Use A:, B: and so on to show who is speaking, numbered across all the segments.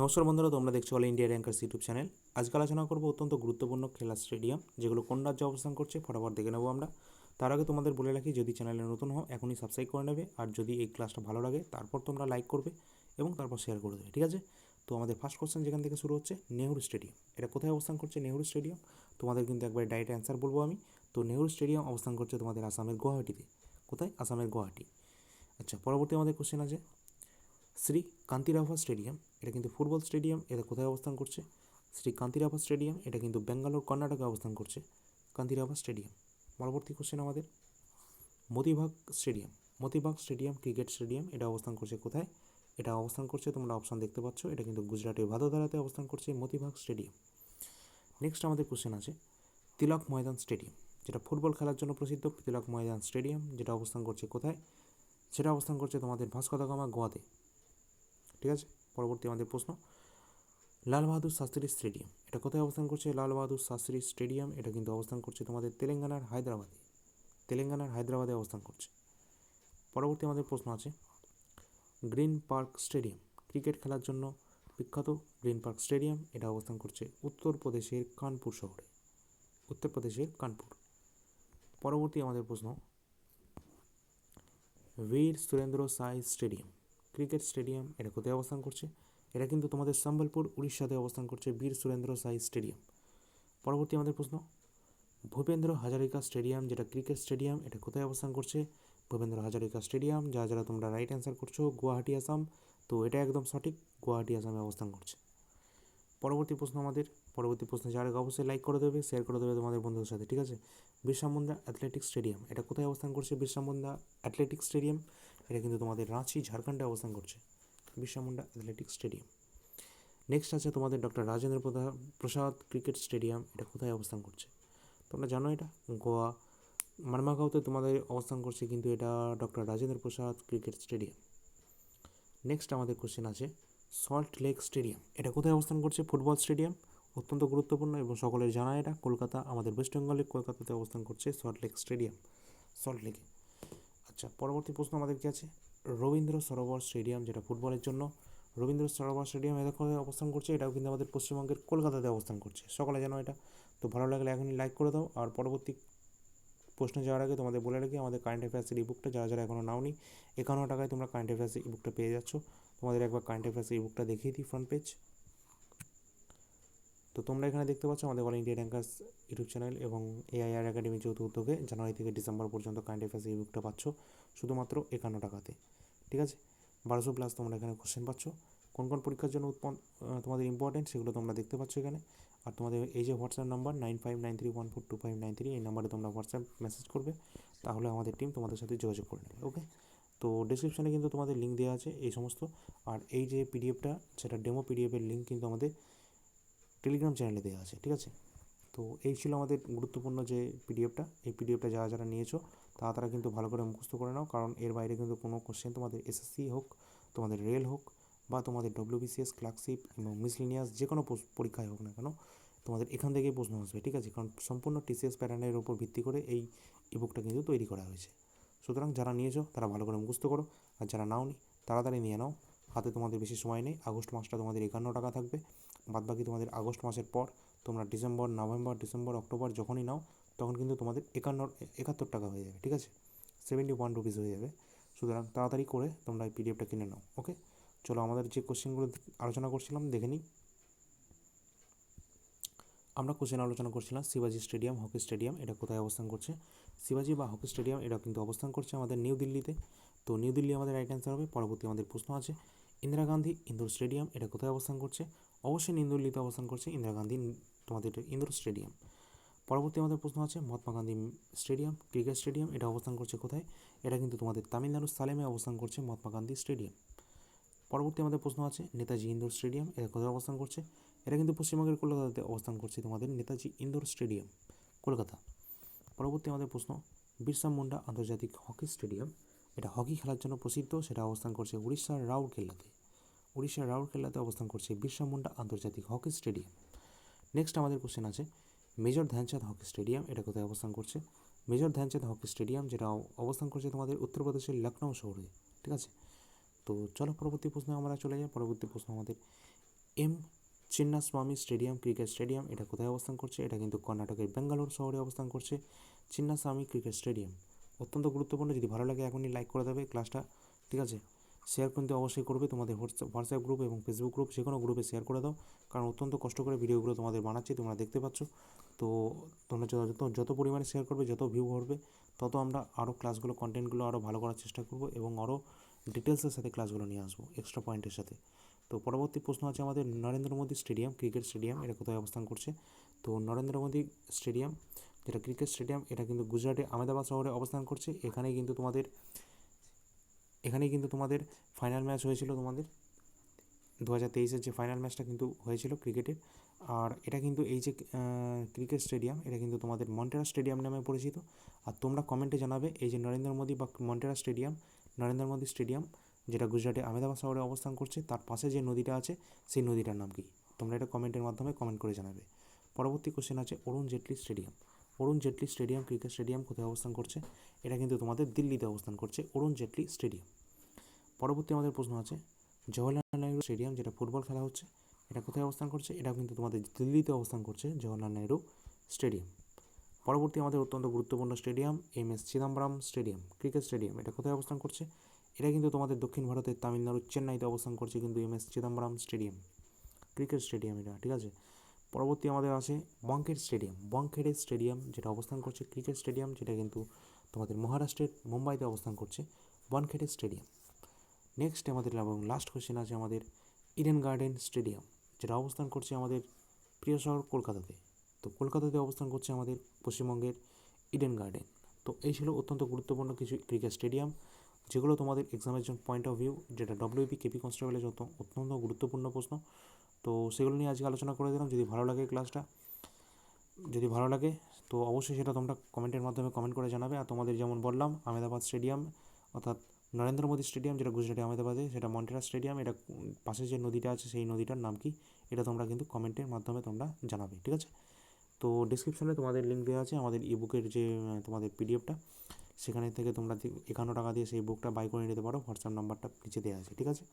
A: নমস্কার বন্ধুরা, তোমরা দেখছ all India rankers YouTube channel আজকে আলোচনা করব অত্যন্ত গুরুত্বপূর্ণ খেলা স্টেডিয়াম, যেগুলো কোন রাজ্যে অবস্থান করছে ফটাফট দেখে নেব আমরা। তার আগে তোমাদের বলে রাখি, যদি চ্যানেলে নতুন হও, এখনই সাবস্ক্রাইব করে নেবে। আর যদি এই ক্লাসটা ভালো লাগে, তারপর তোমরা লাইক করবে এবং তারপর শেয়ার করে দেবে, ঠিক আছে? তো আমাদের ফার্স্ট কোশ্চেন যেখান থেকে শুরু হচ্ছে, নেহরু স্টেডিয়াম। এটা কোথায় অবস্থান করছে নেহরু স্টেডিয়াম? তোমাদের কিন্তু একবার ডাইরেক্ট অ্যান্সার বলব আমি। তো নেহরু স্টেডিয়াম অবস্থান করছে তোমাদের আসামের গুয়াহাটিতে। কোথায়? আসামের গুয়াহাটি। আচ্ছা পরবর্তী আমাদের কোশ্চেন আছে। শ্রী কান্তিরাভা স্টেডিয়াম এটা কিন্তু ফুটবল স্টেডিয়াম, এটা কোথায় অবস্থান করছে? শ্রী কান্তিরাভা স্টেডিয়াম, এটা কিন্তু ব্যাঙ্গালোর কর্ণাটকে অবস্থান করছে। কান্তিরাভা স্টেডিয়াম, পরবর্তী কোশ্চেন আমাদের। Motibagh stadium Motibagh stadium, cricket stadium, এটা অবস্থান করছে কোথায়? এটা অবস্থান করছে, তোমরা অপশান দেখতে পাচ্ছ, এটা কিন্তু গুজরাটের ভাদোদারাতে অবস্থান করছে মতিবাগ স্টেডিয়াম। নেক্সট আমাদের কোশ্চেন আছে, তিলক ময়দান স্টেডিয়াম, যেটা ফুটবল খেলার জন্য প্রসিদ্ধ, তিলক ময়দান স্টেডিয়াম, যেটা অবস্থান করছে কোথায়? সেটা অবস্থান করছে তোমাদের ভাস্কো দা গামা গোয়াতে। ঠিক আছে? পরবর্তী আমাদের প্রশ্ন। লাল বাহাদুর শাস্ত্রী স্টেডিয়াম, এটা কোথায় অবস্থান করছে? লাল বাহাদুর শাস্ত্রী স্টেডিয়াম, এটা কিন্তু অবস্থান করছে তোমাদের তেলেঙ্গানার হায়দ্রাবাদে। তেলেঙ্গানার হায়দ্রাবাদে অবস্থান করছে। পরবর্তী আমাদের প্রশ্ন আছে, গ্রিন পার্ক স্টেডিয়াম, ক্রিকেট খেলার জন্য বিখ্যাত গ্রিন পার্ক স্টেডিয়াম, এটা অবস্থান করছে উত্তরপ্রদেশের কানপুর শহরে। উত্তরপ্রদেশের কানপুর। পরবর্তী আমাদের প্রশ্ন, বীর সুরেন্দ্র সাই স্টেডিয়াম ক্রিকেট স্টেডিয়াম, এটা কোথায় অবস্থান করছে? এটা কিন্তু তোমাদের সম্বলপুর, উড়িষ্যাতে অবস্থান করছে বীর সুরেন্দ্র সাই স্টেডিয়াম। পরবর্তী আমাদের প্রশ্ন, ভূপেন্দ্র হাজারিকা স্টেডিয়াম, যেটা ক্রিকেট স্টেডিয়াম, এটা কোথায় অবস্থান করছে? ভূপেন্দ্র হাজারিকা স্টেডিয়াম, যা যারা তোমরা রাইট অ্যান্সার করছ, গুয়াহাটি, আসাম। তো এটা একদম সঠিক, গুয়াহাটি, আসামে অবস্থান করছে। পরবর্তী প্রশ্ন আমাদের, পরবর্তী প্রশ্ন যারা অবশ্যই লাইক করে দেবে শেয়ার করে দেবে তোমাদের বন্ধুদের সাথে, ঠিক আছে? বিরসা মুন্ডা অ্যাথলেটিক স্টেডিয়াম, এটা কোথায় অবস্থান করছে বিরসা মুন্ডা অ্যাথলেটিক স্টেডিয়াম? এটা কিন্তু তোমাদের রাঁচি, ঝাড়খণ্ডে অবস্থান করছে। Birsa Munda athletic stadium next আছে তোমাদের doctor Rajendra Prasad cricket stadium এটা কোথায় অবস্থান করছে? তোমরা জানো এটা? গোয়া। মারমাগাঁওতে তোমাদের অবস্থান করছে কিন্তু এটা doctor Rajendra Prasad cricket stadium next আমাদের কোশ্চেন আছে সল্ট লেক স্টেডিয়াম এটা কোথায় অবস্থান করছে? ফুটবল স্টেডিয়াম অত্যন্ত গুরুত্বপূর্ণ এবং সকলের জানা এটা। কলকাতা, আমাদের ওয়েস্ট বেঙ্গলের কলকাতাতে অবস্থান করছে সল্ট লেক স্টেডিয়াম সল্ট লেকে আচ্ছা পরবর্তী প্রশ্ন আমাদের কি আছে? রবীন্দ্র সরোবর স্টেডিয়াম, যেটা ফুটবলের জন্য। রবীন্দ্র সরোবর স্টেডিয়াম কোথায় অবস্থান করছে, এটাও কিন্তু আমাদের পশ্চিমবঙ্গের কলকাতাতে অবস্থান করছে। সকলে জানো এটা। তো ভালো লাগলে এখনই লাইক করে দাও। আর পরবর্তী প্রশ্ন যাওয়ার আগে তোমাদের বলে রাখি, আমাদের কারেন্ট অ্যাফেয়ার্সের ই বুকটা যারা যারা এখনও নাওনি, একান্ন টাকায় তোমরা কারেন্ট অ্যাফেয়ার্সের ই বুকটা পেয়ে যাচ্ছ। তোমাদের একবার কারেন্ট অ্যাফেয়ার্সের ই বুকটা দেখিয়ে দিই ফ্রন্ট পেজ তো তোমরা এখানে দেখতে পাচ্ছ আমাদের all India rankers YouTube channel এবং এআইআর একাডেমি যৌথ উদ্যোগে জানুয়ারি থেকে ডিসেম্বর পর্যন্ত কারেন্ট অ্যাফেয়ার্স ই বুকটা পাচ্ছ শুধুমাত্র একান্ন টাকাতে। ঠিক আছে? বারোশো প্লাস তোমরা এখানে কোশ্চেন পাচ্ছ। কোন কোন পরীক্ষার জন্য উৎপন্ন তোমাদের ইম্পর্টেন্ট সেগুলো তোমরা দেখতে পাচ্ছ এখানে। আর তোমাদের এই যে WhatsApp number nine five nine three one four two five nine three এই নাম্বারে তোমরা হোয়াটসঅ্যাপ মেসেজ করবে। তাহলে আমাদের টিম তোমাদের সাথে যোগাযোগ করে নেবে ওকে তো ডিসক্রিপশানে কিন্তু তোমাদের লিঙ্ক দেওয়া আছে এই সমস্ত। আর এই যে পিডিএফটা সেটা ডেমো পিডিএফের লিঙ্ক কিন্তু আমাদের টেলিগ্রাম চ্যানেলে দেওয়া আছে, ঠিক আছে? তো এই ছিল আমাদের গুরুত্বপূর্ণ যে পিডিএফটা। এই পিডিএফটা যারা যারা নিয়েছো, তারা তারা কিন্তু ভালো করে মুখস্থ করে নাও। কারণ এর বাইরে কিন্তু কোনো কোশ্চেন তোমাদের এসএসসি হোক, তোমাদের রেল হোক, বা তোমাদের ডব্লিউবিসিএস ক্লার্কশিপ এবং মিসলিনিয়াস যে কোনো পরীক্ষায় হোক না কেন, তোমাদের এখান থেকেই প্রশ্ন আসবে, ঠিক আছে? কারণ সম্পূর্ণ টিসিএস প্যাটার্নের উপর ভিত্তি করে এই ইবুকটা কিন্তু তৈরি করা হয়েছে। সুতরাং যারা নিয়েছো, তারা ভালো করে মুখস্থ করো। আর যারা নাও নাওনি, তাড়াতাড়ি নিয়ে নাও। হাতে তোমাদের বেশি সময় নেই। আগস্ট মাসটা তোমাদের একান্ন টাকা থাকবে। বাদবাকি তোমাদের আগস্ট মাসের পর তোমরা ডিসেম্বর, নভেম্বর, ডিসেম্বর, অক্টোবর যখনই নাও, তখন কিন্তু তোমাদের একান্ন, একাত্তর টাকা হয়ে যাবে, ঠিক আছে? সেভেন্টি ওয়ান রুপিস হয়ে যাবে। সুতরাং তাড়াতাড়ি করে তোমরা এই পিডিএফটা কিনে নাও ওকে চলো আমাদের যে কোশ্চেনগুলো আলোচনা করছিলাম, দেখে নিই। আমরা কোশ্চেন আলোচনা করছিলাম শিবাজি স্টেডিয়াম, হকি স্টেডিয়াম, এটা কোথায় অবস্থান করছে? শিবাজি বা হকি স্টেডিয়াম, এটা কিন্তু অবস্থান করছে আমাদের নিউ দিল্লিতে। তো নিউ দিল্লি আমাদের রাইট অ্যান্সার হবে, পরবর্তী আমাদের প্রশ্ন আছে। ইন্দিরা গান্ধী, ইন্দোর স্টেডিয়াম, এটা কোথায় অবস্থান করছে? অবশ্যই নিউ দিল্লিতে অবস্থান করছে ইন্দিরা গান্ধী তোমাদের ইন্দোর স্টেডিয়াম। পরবর্তী আমাদের প্রশ্ন আছে, Mahatma Gandhi stadium, cricket stadium, এটা অবস্থান করছে কোথায়? এটা কিন্তু তোমাদের তামিলনাড়ুর সালেমে অবস্থান করছে মহাত্মা গান্ধী স্টেডিয়াম। পরবর্তী আমাদের প্রশ্ন আছে, নেতাজি ইন্দোর স্টেডিয়াম, এটা কোথায় অবস্থান করছে? এটা কিন্তু পশ্চিমবঙ্গের কলকাতাতে অবস্থান করছে তোমাদের নেতাজি ইন্দোর স্টেডিয়াম, কলকাতা। পরবর্তী আমাদের প্রশ্ন, বিরসা মুন্ডা আন্তর্জাতিক হকি স্টেডিয়াম, এটা হকি খেলার জন্য প্রসিদ্ধ, সেটা অবস্থান করছে উড়িষ্যার রাউরকেল্লাতে। উড়িষ্যার রাউরকেল্লাতে অবস্থান করছে বিরসা মুন্ডা আন্তর্জাতিক হকি স্টেডিয়াম। নেক্সট আমাদের কোশ্চেন আছে, মেজর ধ্যানচাঁদ হকি স্টেডিয়াম এটা কোথায় অবস্থান করছে? মেজর ধ্যানচাঁদ হকি স্টেডিয়াম যেটা অবস্থান করছে তোমাদের উত্তরপ্রদেশের লখনৌ শহরে, ঠিক আছে? তো চলো পরবর্তী প্রশ্নে আমরা চলে যাই, পরবর্তী প্রশ্ন আমাদের, M Chinnaswamy stadium cricket stadium এটা কোথায় অবস্থান করছে? এটা কিন্তু কর্ণাটকের বেঙ্গালোর শহরে অবস্থান করছে, চিন্নাস্বামী ক্রিকেট স্টেডিয়াম। অত্যন্ত গুরুত্বপূর্ণ, যদি ভালো লাগে এখনই লাইক করে দেবে ক্লাসটা ঠিক আছে? শেয়ার কিন্তু অবশ্যই করবে। তোমাদের হোয়াটসঅ্যাপ গ্রুপ এবং ফেসবুক গ্রুপ যে কোনো গ্রুপে শেয়ার করে দাও। কারণ অত্যন্ত কষ্ট করে ভিডিওগুলো তোমাদের বানাচ্ছি, তোমরা দেখতে পাচ্ছ। তো তোমরা যত যত যত পরিমাণে শেয়ার করবে, যত ভিউ করবে তত আমরা আরও ক্লাসগুলো কন্টেন্টগুলো আরও ভালো করার চেষ্টা করব এবং আরও ডিটেলসের সাথে ক্লাসগুলো নিয়ে আসব এক্সট্রা পয়েন্টের সাথে। তো পরবর্তী প্রশ্ন আছে আমাদের Narendra Modi stadium cricket stadium এটা কোথায় অবস্থান করছে? তো নরেন্দ্র মোদী স্টেডিয়াম, যেটা ক্রিকেট স্টেডিয়াম এটা কিন্তু গুজরাটে আহমেদাবাদ শহরে অবস্থান করছে। এখানে কিন্তু তোমাদের এখানেই কিন্তু তোমাদের ফাইনাল ম্যাচ হয়েছিল তোমাদের। দু হাজার তেইশের যে ফাইনাল ম্যাচটা কিন্তু হয়েছিল ক্রিকেটের। আর এটা কিন্তু এই যে ক্রিকেট স্টেডিয়াম এটা কিন্তু তোমাদের মন্টেরা স্টেডিয়াম নামে পরিচিত। আর তোমরা কমেন্টে জানাবে এই যে নরেন্দ্র মোদী বা মন্টেরা স্টেডিয়াম নরেন্দ্র মোদী স্টেডিয়াম যেটা গুজরাটে আহমেদাবাদ শহরে অবস্থান করছে, তার পাশে যে নদীটা আছে, সেই নদীটার নাম কি? তোমরা এটা কমেন্টের মাধ্যমে কমেন্ট করে জানাবে। পরবর্তী কোশ্চেন আছে Arun Jaitley stadium Arun Jaitley stadium cricket stadium কোথায় অবস্থান করছে? এটা কিন্তু তোমাদের দিল্লিতে অবস্থান করছে অরুণ জেটলি স্টেডিয়াম। পরবর্তী আমাদের প্রশ্ন আছে জওয়াহরলাল নেহরু স্টেডিয়াম যেটা ফুটবল খেলা হচ্ছে, এটা কোথায় অবস্থান করছে? এটা কিন্তু তোমাদের দিল্লিতে অবস্থান করছে জওয়াহরলাল নেহরু স্টেডিয়াম। পরবর্তী আমাদের অত্যন্ত গুরুত্বপূর্ণ stadium M S Chidambaram stadium, cricket stadium, এটা কোথায় অবস্থান করছে? এটা কিন্তু তোমাদের দক্ষিণ ভারতের তামিলনাড়ুর চেন্নাইতে অবস্থান করছে কিন্তু M S Chidambaram stadium. Cricket stadium এটা, ঠিক আছে? পরবর্তী আমাদের আছে বঙ্কেট স্টেডিয়াম বঙ্কেট স্টেডিয়াম যেটা অবস্থান করছে ক্রিকেট স্টেডিয়াম যেটা কিন্তু তোমাদের মহারাষ্ট্রের মুম্বাইতে অবস্থান করছে ওয়ানখেড়ে স্টেডিয়াম নেক্সট আমাদের এবং লাস্ট কোয়েশ্চেন আছে আমাদের ইডেন গার্ডেন স্টেডিয়াম যেটা অবস্থান করছে আমাদের প্রিয় শহর কলকাতাতে। তো কলকাতাতে অবস্থান করছে আমাদের পশ্চিমবঙ্গের ইডেন গার্ডেন তো এই ছিল অত্যন্ত গুরুত্বপূর্ণ কিছু ক্রিকেট স্টেডিয়াম যেগুলো তোমাদের এক্সামের জন্য পয়েন্ট অফ ভিউ যেটা ডব্লিউপি কেপি কনস্টেবলের যত অত্যন্ত গুরুত্বপূর্ণ প্রশ্ন, তো সেগুলো নিয়ে আজকে আলোচনা করে দিলাম। যদি ভালো লাগে ক্লাসটা যদি ভালো লাগে, তো অবশ্যই সেটা তোমরা কমেন্টের মাধ্যমে কমেন্ট করে জানাবে। আর তোমাদের যেমন বললাম, আহমেদাবাদ স্টেডিয়াম, অর্থাৎ নরেন্দ্র মোদী স্টেডিয়াম, যেটা গুজরাটে, আহমেদাবাদে, সেটা মন্টেরা স্টেডিয়াম, এটা পাশে যে নদীটা আছে, সেই নদীটার নাম কি, এটা তোমরা কিন্তু কমেন্টের মাধ্যমে তোমরা জানাবে, ঠিক আছে? তো ডিসক্রিপশনে তোমাদের লিঙ্ক দেওয়া আছে, আমাদের ই বুকের যে, তোমাদের পিডিএফটা সেখানে থেকে তোমরা একান্ন টাকা দিয়ে সেই বুকটা বাই করে নিতে পারো। হোয়াটসঅ্যাপ নাম্বারটা নিচে দেওয়া আছে, ঠিক আছে?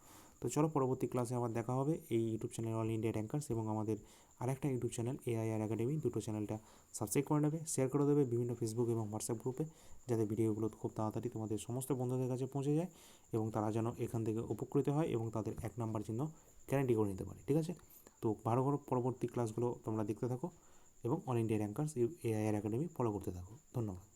A: তো চলো পরবর্তী ক্লাসে আবার দেখা হবে এই YouTube channel all India rankers এবং আমাদের আরেকটা ইউটিউব চ্যানেল এআইআর একাডেমি দুটো চ্যানেলটা সাবস্ক্রাইব করে নেবে শেয়ার করে দেবে বিভিন্ন ফেসবুক এবং হোয়াটসঅ্যাপ গ্রুপে যাতে ভিডিওগুলো খুব তাড়াতাড়ি তোমাদের সমস্ত বন্ধুদের কাছে পৌঁছে যায় এবং তারা যেন এখান থেকে উপকৃত হয় এবং তাদের এক নাম্বার চিহ্ন গ্যারান্টি করে নিতে পারে, ঠিক আছে? তো ভালো ভালো পরবর্তী ক্লাসগুলো তোমরা দেখতে থাকো এবং all India rankers AIR academy follow করতে থাকো। ধন্যবাদ।